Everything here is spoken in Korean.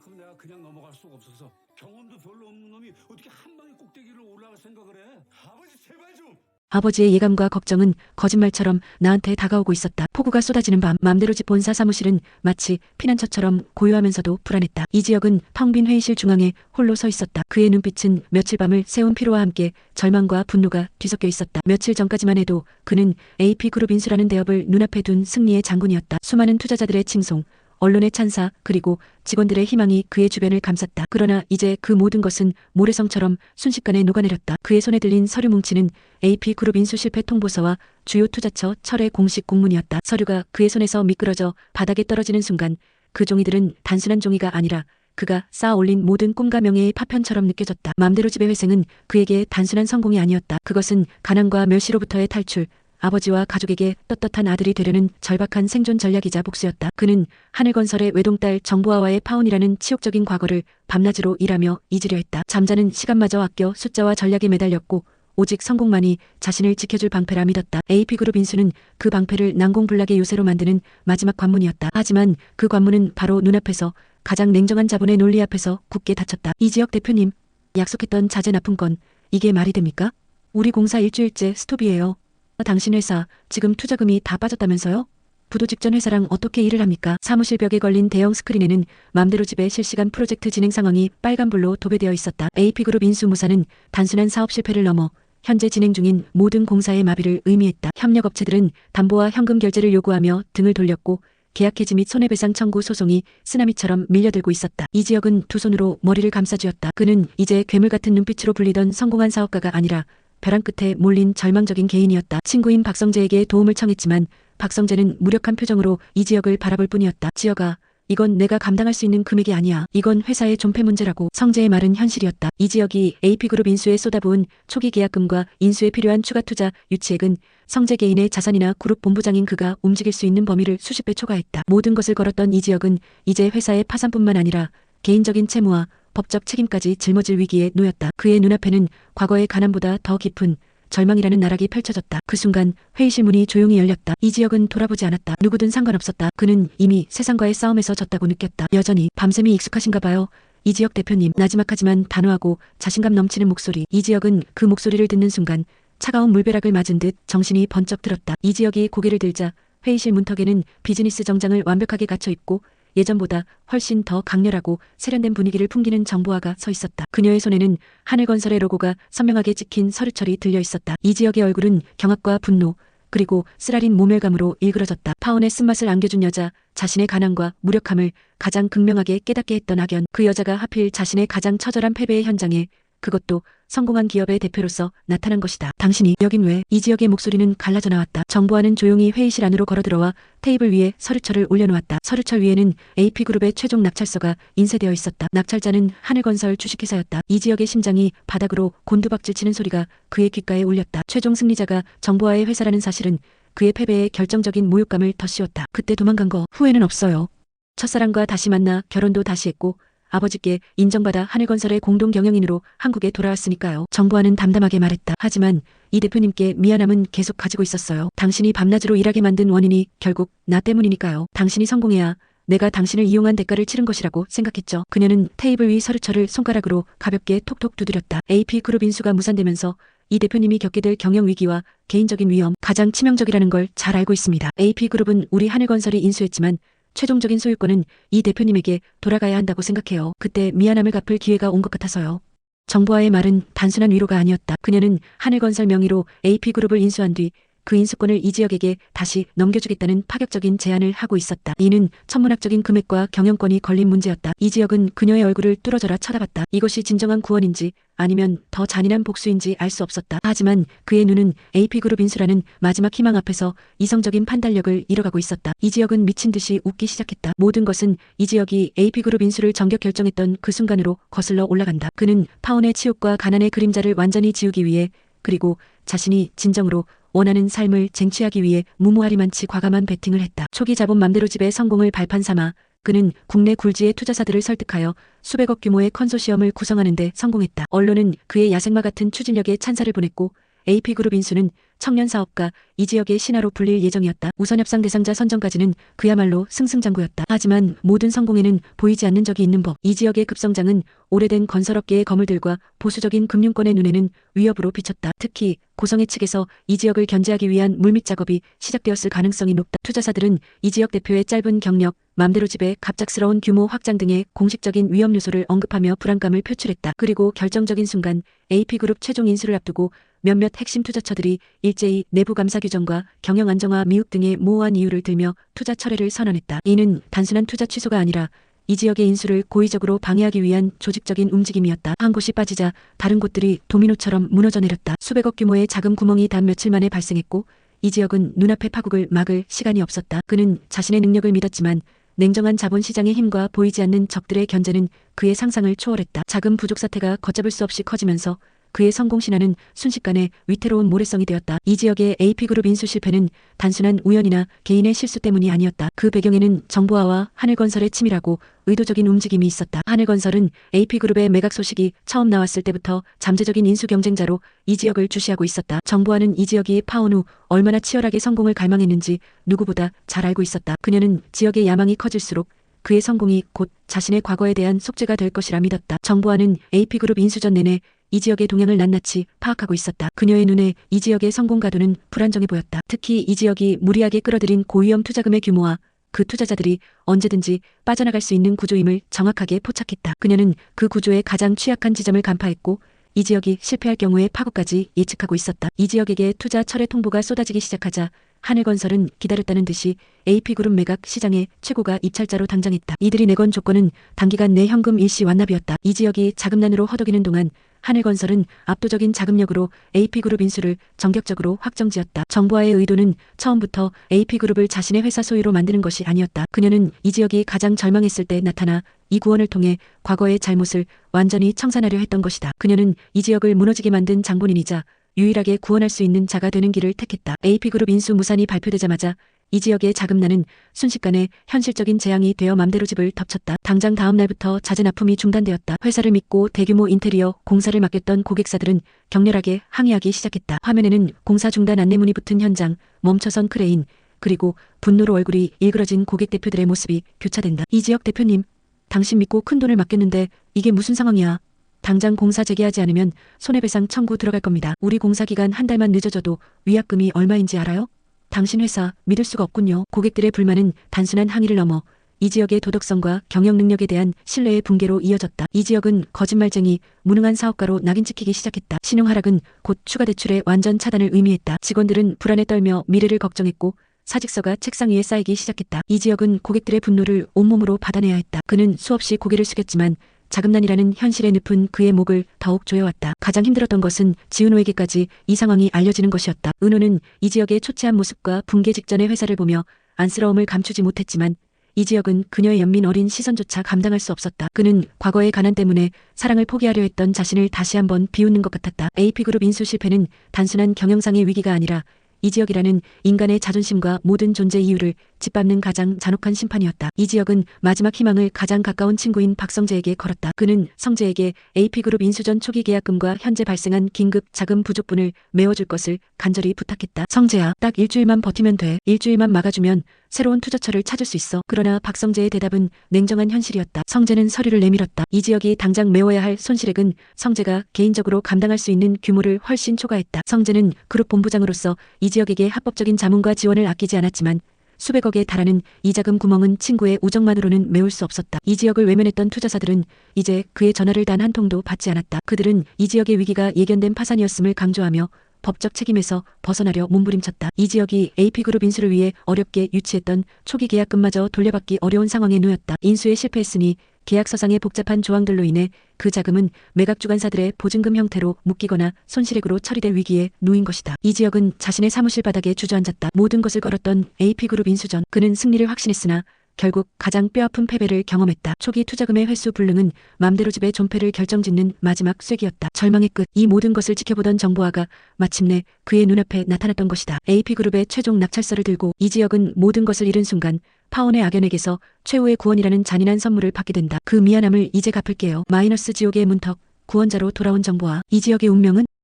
만큼 내가 그냥 넘어갈 수가 없어서 경험도 별로 없는 놈이 어떻게 한 방에 꼭대기를 올라갈 생각을 해? 아버지 제발 좀. 아버지의 예감과 걱정은 거짓말처럼 나한테 다가오고 있었다. 폭우가 쏟아지는 밤 맘대로 집 본사 사무실은 마치 피난처처럼 고요하면서도 불안했다. 이 지역은 텅 빈 회의실 중앙에 홀로 서 있었다. 그의 눈빛은 며칠 밤을 세운 피로와 함께 절망과 분노가 뒤섞여 있었다. 며칠 전까지만 해도 그는 AP그룹 인수라는 대업을 눈앞에 둔 승리의 장군이었다. 수많은 투자자들의 칭송, 언론의 찬사 그리고 직원들의 희망이 그의 주변을 감쌌다. 그러나 이제 그 모든 것은 모래성처럼 순식간에 녹아내렸다. 그의 손에 들린 서류 뭉치는 AP그룹 인수 실패 통보서와 주요 투자처 철의 공식 공문이었다. 서류가 그의 손에서 미끄러져 바닥에 떨어지는 순간 그 종이들은 단순한 종이가 아니라 그가 쌓아 올린 모든 꿈과 명예의 파편처럼 느껴졌다. 맘대로 집의 회생은 그에게 단순한 성공이 아니었다. 그것은 가난과 멸시로부터의 탈출, 아버지와 가족에게 떳떳한 아들이 되려는 절박한 생존 전략이자 복수였다. 그는 하늘건설의 외동딸 정보아와의 파혼이라는 치욕적인 과거를 밤낮으로 일하며 잊으려 했다. 잠자는 시간마저 아껴 숫자와 전략에 매달렸고 오직 성공만이 자신을 지켜줄 방패라 믿었다. AP그룹 인수는 그 방패를 난공불락의 요새로 만드는 마지막 관문이었다. 하지만 그 관문은 바로 눈앞에서 가장 냉정한 자본의 논리 앞에서 굳게 닫혔다. 이 지역 대표님, 약속했던 자재 납품건 이게 말이 됩니까? 우리 공사 일주일째 스톱이에요. 당신 회사 지금 투자금이 다 빠졌다면서요? 부도 직전 회사랑 어떻게 일을 합니까? 사무실 벽에 걸린 대형 스크린에는 맘대로 집의 실시간 프로젝트 진행 상황이 빨간불로 도배되어 있었다. AP그룹 인수무사는 단순한 사업 실패를 넘어 현재 진행 중인 모든 공사의 마비를 의미했다. 협력업체들은 담보와 현금 결제를 요구하며 등을 돌렸고 계약 해지 및 손해배상 청구 소송이 쓰나미처럼 밀려들고 있었다. 이 지역은 두 손으로 머리를 감싸쥐었다. 그는 이제 괴물 같은 눈빛으로 불리던 성공한 사업가가 아니라 벼랑 끝에 몰린 절망적인 개인이었다. 친구인 박성재에게 도움을 청했지만 박성재는 무력한 표정으로 이 지역을 바라볼 뿐이었다. 지역아, 이건 내가 감당할 수 있는 금액이 아니야. 이건 회사의 존폐 문제라고. 성재의 말은 현실이었다. 이 지역이 AP그룹 인수에 쏟아부은 초기 계약금과 인수에 필요한 추가 투자 유치액은 성재 개인의 자산이나 그룹 본부장인 그가 움직일 수 있는 범위를 수십 배 초과했다. 모든 것을 걸었던 이 지역은 이제 회사의 파산뿐만 아니라 개인적인 채무와 법적 책임까지 짊어질 위기에 놓였다. 그의 눈앞에는 과거의 가난보다 더 깊은 절망이라는 나락이 펼쳐졌다. 그 순간 회의실 문이 조용히 열렸다. 이 지역은 돌아보지 않았다. 누구든 상관없었다. 그는 이미 세상과의 싸움에서 졌다고 느꼈다. 여전히 밤샘이 익숙하신가 봐요. 이 지역 대표님 나지막하지만 단호하고 자신감 넘치는 목소리. 이 지역은 그 목소리를 듣는 순간 차가운 물벼락을 맞은 듯 정신이 번쩍 들었다. 이 지역이 고개를 들자 회의실 문턱에는 비즈니스 정장을 완벽하게 갖춰 입고 예전보다 훨씬 더 강렬하고 세련된 분위기를 풍기는 정보화가 서 있었다. 그녀의 손에는 하늘건설의 로고가 선명하게 찍힌 서류철이 들려 있었다. 이 지역의 얼굴은 경악과 분노, 그리고 쓰라린 모멸감으로 일그러졌다. 파혼의 쓴맛을 안겨준 여자, 자신의 가난과 무력함을 가장 극명하게 깨닫게 했던 악연. 그 여자가 하필 자신의 가장 처절한 패배의 현장에 그것도 성공한 기업의 대표로서 나타난 것이다. 당신이 여긴 왜? 이 지역의 목소리는 갈라져 나왔다. 정보와는 조용히 회의실 안으로 걸어 들어와 테이블 위에 서류철을 올려놓았다. 서류철 위에는 AP그룹의 최종 낙찰서가 인쇄되어 있었다. 낙찰자는 하늘건설 주식회사였다. 이 지역의 심장이 바닥으로 곤두박질 치는 소리가 그의 귓가에 울렸다. 최종 승리자가 정보와의 회사라는 사실은 그의 패배에 결정적인 모욕감을 더 씌웠다. 그때 도망간 거 후회는 없어요. 첫사랑과 다시 만나 결혼도 다시 했고 아버지께 인정받아 하늘건설의 공동 경영인으로 한국에 돌아왔으니까요. 정부와는 담담하게 말했다. 하지만 이 대표님께 미안함은 계속 가지고 있었어요. 당신이 밤낮으로 일하게 만든 원인이 결국 나 때문이니까요. 당신이 성공해야 내가 당신을 이용한 대가를 치른 것이라고 생각했죠. 그녀는 테이블 위 서류철을 손가락으로 가볍게 톡톡 두드렸다. AP그룹 인수가 무산되면서 이 대표님이 겪게 될 경영 위기와 개인적인 위험, 가장 치명적이라는 걸 잘 알고 있습니다. AP그룹은 우리 하늘건설이 인수했지만 최종적인 소유권은 이 대표님에게 돌아가야 한다고 생각해요. 그때 미안함을 갚을 기회가 온 것 같아서요. 정부와의 말은 단순한 위로가 아니었다. 그녀는 하늘건설 명의로 AP그룹을 인수한 뒤 그 인수권을 이 지역에게 다시 넘겨주겠다는 파격적인 제안을 하고 있었다. 이는 천문학적인 금액과 경영권이 걸린 문제였다. 이 지역은 그녀의 얼굴을 뚫어져라 쳐다봤다. 이것이 진정한 구원인지 아니면 더 잔인한 복수인지 알 수 없었다. 하지만 그의 눈은 AP그룹 인수라는 마지막 희망 앞에서 이성적인 판단력을 잃어가고 있었다. 이 지역은 미친 듯이 웃기 시작했다. 모든 것은 이 지역이 AP그룹 인수를 정격 결정했던 그 순간으로 거슬러 올라간다. 그는 파혼의 치욕과 가난의 그림자를 완전히 지우기 위해 그리고 자신이 진정으로 원하는 삶을 쟁취하기 위해 무모하리만치 과감한 베팅을 했다. 초기 자본 맘대로 집의 성공을 발판 삼아 그는 국내 굴지의 투자사들을 설득하여 수백억 규모의 컨소시엄을 구성하는 데 성공했다. 언론은 그의 야생마 같은 추진력에 찬사를 보냈고 AP그룹 인수는 청년 사업가 이 지역의 신화로 불릴 예정이었다. 우선 협상 대상자 선정까지는 그야말로 승승장구였다. 하지만 모든 성공에는 보이지 않는 적이 있는 법. 이 지역의 급성장은 오래된 건설업계의 거물들과 보수적인 금융권의 눈에는 위협으로 비쳤다. 특히 고성의 측에서 이 지역을 견제하기 위한 물밑 작업이 시작되었을 가능성이 높다. 투자사들은 이 지역 대표의 짧은 경력, 맘대로 집에 갑작스러운 규모 확장 등의 공식적인 위험 요소를 언급하며 불안감을 표출했다. 그리고 결정적인 순간 AP그룹 최종 인수를 앞두고 몇몇 핵심 투자처들이 일제히 내부 감사 규정과 경영 안정화 미흡 등의 모호한 이유를 들며 투자 철회를 선언했다. 이는 단순한 투자 취소가 아니라 이 지역의 인수를 고의적으로 방해하기 위한 조직적인 움직임이었다. 한 곳이 빠지자 다른 곳들이 도미노처럼 무너져 내렸다. 수백억 규모의 자금 구멍이 단 며칠 만에 발생했고 이 지역은 눈앞의 파국을 막을 시간이 없었다. 그는 자신의 능력을 믿었지만 냉정한 자본시장의 힘과 보이지 않는 적들의 견제는 그의 상상을 초월했다. 자금 부족 사태가 걷잡을 수 없이 커지면서 그의 성공 신화는 순식간에 위태로운 모래성이 되었다. 이 지역의 AP그룹 인수 실패는 단순한 우연이나 개인의 실수 때문이 아니었다. 그 배경에는 정보화와 하늘건설의 치밀하고 의도적인 움직임이 있었다. 하늘건설은 AP그룹의 매각 소식이 처음 나왔을 때부터 잠재적인 인수 경쟁자로 이 지역을 주시하고 있었다. 정보화는 이 지역이 파온 후 얼마나 치열하게 성공을 갈망했는지 누구보다 잘 알고 있었다. 그녀는 지역의 야망이 커질수록 그의 성공이 곧 자신의 과거에 대한 속죄가 될 것이라 믿었다. 정보화는 AP그룹 인수전 내내 이 지역의 동향을 낱낱이 파악하고 있었다. 그녀의 눈에 이 지역의 성공 가도는 불안정해 보였다. 특히 이 지역이 무리하게 끌어들인 고위험 투자금의 규모와 그 투자자들이 언제든지 빠져나갈 수 있는 구조임을 정확하게 포착했다. 그녀는 그 구조의 가장 취약한 지점을 간파했고 이 지역이 실패할 경우의 파국까지 예측하고 있었다. 이 지역에게 투자 철회 통보가 쏟아지기 시작하자 하늘건설은 기다렸다는 듯이 AP그룹 매각 시장에 최고가 입찰자로 당장했다. 이들이 내건 조건은 단기간 내 현금 일시 완납이었다. 이 지역이 자금난으로 허덕이는 동안 하늘건설은 압도적인 자금력으로 AP그룹 인수를 전격적으로 확정지었다. 정부와의 의도는 처음부터 AP그룹을 자신의 회사 소유로 만드는 것이 아니었다. 그녀는 이 지역이 가장 절망했을 때 나타나 이 구원을 통해 과거의 잘못을 완전히 청산하려 했던 것이다. 그녀는 이 지역을 무너지게 만든 장본인이자 유일하게 구원할 수 있는 자가 되는 길을 택했다. AP그룹 인수 무산이 발표되자마자 이 지역의 자금난은 순식간에 현실적인 재앙이 되어 맘대로 집을 덮쳤다. 당장 다음 날부터 잦은 납품이 중단되었다. 회사를 믿고 대규모 인테리어 공사를 맡겼던 고객사들은 격렬하게 항의하기 시작했다. 화면에는 공사 중단 안내문이 붙은 현장, 멈춰선 크레인, 그리고 분노로 얼굴이 일그러진 고객 대표들의 모습이 교차된다. 이 지역 대표님, 당신 믿고 큰 돈을 맡겼는데 이게 무슨 상황이야? 당장 공사 재개하지 않으면 손해배상 청구 들어갈 겁니다. 우리 공사 기간 한 달만 늦어져도 위약금이 얼마인지 알아요? 당신 회사 믿을 수가 없군요. 고객들의 불만은 단순한 항의를 넘어 이 지역의 도덕성과 경영 능력에 대한 신뢰의 붕괴로 이어졌다. 이 지역은 거짓말쟁이, 무능한 사업가로 낙인 찍히기 시작했다. 신용 하락은 곧 추가 대출의 완전 차단을 의미했다. 직원들은 불안에 떨며 미래를 걱정했고 사직서가 책상 위에 쌓이기 시작했다. 이 지역은 고객들의 분노를 온몸으로 받아내야 했다. 그는 수없이 고개를 숙였지만 자금난이라는 현실의 늪은 그의 목을 더욱 조여왔다. 가장 힘들었던 것은 지은호에게까지 이 상황이 알려지는 것이었다. 은호는 이 지역의 초췌한 모습과 붕괴 직전의 회사를 보며 안쓰러움을 감추지 못했지만 이 지역은 그녀의 연민 어린 시선조차 감당할 수 없었다. 그는 과거의 가난 때문에 사랑을 포기하려 했던 자신을 다시 한번 비웃는 것 같았다. AP그룹 인수 실패는 단순한 경영상의 위기가 아니라 이 지역이라는 인간의 자존심과 모든 존재 이유를 짓밟는 가장 잔혹한 심판이었다. 이 지역은 마지막 희망을 가장 가까운 친구인 박성재에게 걸었다. 그는 성재에게 AP그룹 인수전 초기 계약금과 현재 발생한 긴급 자금 부족분을 메워줄 것을 간절히 부탁했다. 성재야, 딱 일주일만 버티면 돼. 일주일만 막아주면 새로운 투자처를 찾을 수 있어. 그러나 박성재의 대답은 냉정한 현실이었다. 성재는 서류를 내밀었다. 이 지역이 당장 메워야 할 손실액은 성재가 개인적으로 감당할 수 있는 규모를 훨씬 초과했다. 성재는 그룹 본부장으로서 이 지역에게 합법적인 자문과 지원을 아끼지 않았지만 수백억에 달하는 이 자금 구멍은 친구의 우정만으로는 메울 수 없었다. 이 지역을 외면했던 투자사들은 이제 그의 전화를 단 한 통도 받지 않았다. 그들은 이 지역의 위기가 예견된 파산이었음을 강조하며 법적 책임에서 벗어나려 몸부림쳤다. 이 지역이 AP그룹 인수를 위해 어렵게 유치했던 초기 계약금마저 돌려받기 어려운 상황에 놓였다. 인수에 실패했으니 계약서상의 복잡한 조항들로 인해 그 자금은 매각 주관사들의 보증금 형태로 묶이거나 손실액으로 처리될 위기에 놓인 것이다. 이 지역은 자신의 사무실 바닥에 주저앉았다. 모든 것을 걸었던 AP그룹 인수전 그는 승리를 확신했으나 결국 가장 뼈아픈 패배를 경험했다. 초기 투자금의 횟수 불능은 맘대로 집의 존폐를 결정짓는 마지막 쐐기였다. 절망의 끝. 이 모든 것을 지켜보던 정보화가 마침내 그의 눈앞에 나타났던 것이다. AP그룹의 최종 낙찰서를 들고 이 지역은 모든 것을 잃은 순간 파원의 악연에게서 최후의 구원이라는 잔인한 선물을 받게 된다. 그 미안함을 이제 갚을게요. 마이너스 지옥의 문턱, 구원자로 돌아온 정보화. 이 지역의 운명은